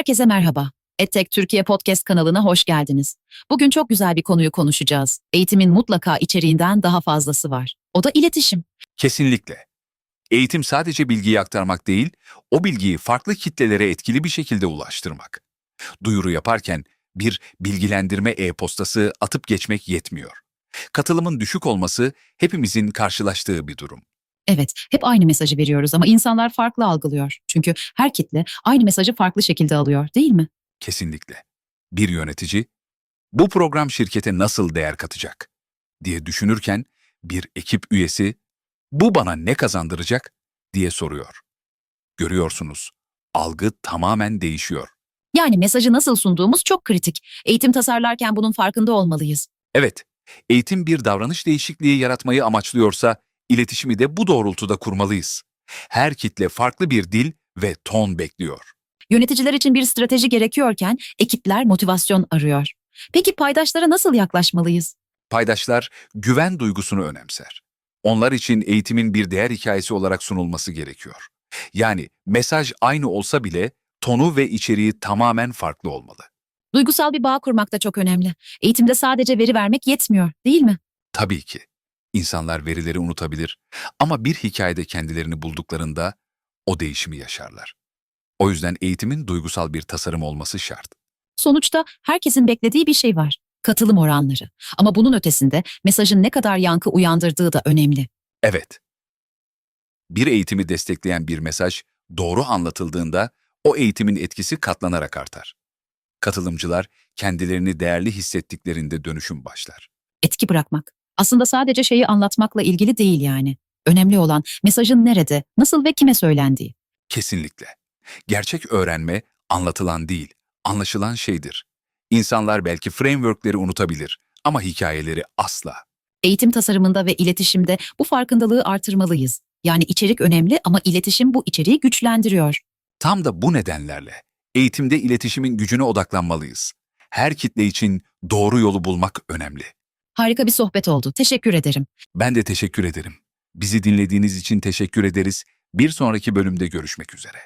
Herkese merhaba. EdTech Türkiye Podcast kanalına hoş geldiniz. Bugün çok güzel bir konuyu konuşacağız. Eğitimin mutlaka içeriğinden daha fazlası var. O da iletişim. Kesinlikle. Eğitim sadece bilgiyi aktarmak değil, o bilgiyi farklı kitlelere etkili bir şekilde ulaştırmak. Duyuru yaparken bir bilgilendirme e-postası atıp geçmek yetmiyor. Katılımın düşük olması hepimizin karşılaştığı bir durum. Evet, hep aynı mesajı veriyoruz ama insanlar farklı algılıyor. Çünkü her kitle aynı mesajı farklı şekilde alıyor, değil mi? Kesinlikle. Bir yönetici, bu program şirkete nasıl değer katacak diye düşünürken bir ekip üyesi, bu bana ne kazandıracak diye soruyor. Görüyorsunuz, algı tamamen değişiyor. Yani mesajı nasıl sunduğumuz çok kritik. Eğitim tasarlarken bunun farkında olmalıyız. Evet, eğitim bir davranış değişikliği yaratmayı amaçlıyorsa, iletişimi de bu doğrultuda kurmalıyız. Her kitle farklı bir dil ve ton bekliyor. Yöneticiler için bir strateji gerekiyorken ekipler motivasyon arıyor. Peki paydaşlara nasıl yaklaşmalıyız? Paydaşlar güven duygusunu önemser. Onlar için eğitimin bir değer hikayesi olarak sunulması gerekiyor. Yani mesaj aynı olsa bile tonu ve içeriği tamamen farklı olmalı. Duygusal bir bağ kurmak da çok önemli. Eğitimde sadece veri vermek yetmiyor, değil mi? Tabii ki. İnsanlar verileri unutabilir ama bir hikayede kendilerini bulduklarında o değişimi yaşarlar. O yüzden eğitimin duygusal bir tasarım olması şart. Sonuçta herkesin beklediği bir şey var. Katılım oranları. Ama bunun ötesinde mesajın ne kadar yankı uyandırdığı da önemli. Evet. Bir eğitimi destekleyen bir mesaj doğru anlatıldığında o eğitimin etkisi katlanarak artar. Katılımcılar kendilerini değerli hissettiklerinde dönüşüm başlar. Etki bırakmak. Aslında sadece şeyi anlatmakla ilgili değil yani. Önemli olan mesajın nerede, nasıl ve kime söylendiği. Kesinlikle. Gerçek öğrenme anlatılan değil, anlaşılan şeydir. İnsanlar belki frameworkleri unutabilir ama hikayeleri asla. Eğitim tasarımında ve iletişimde bu farkındalığı artırmalıyız. Yani içerik önemli ama iletişim bu içeriği güçlendiriyor. Tam da bu nedenlerle eğitimde iletişimin gücüne odaklanmalıyız. Her kitle için doğru yolu bulmak önemli. Harika bir sohbet oldu. Teşekkür ederim. Ben de teşekkür ederim. Bizi dinlediğiniz için teşekkür ederiz. Bir sonraki bölümde görüşmek üzere.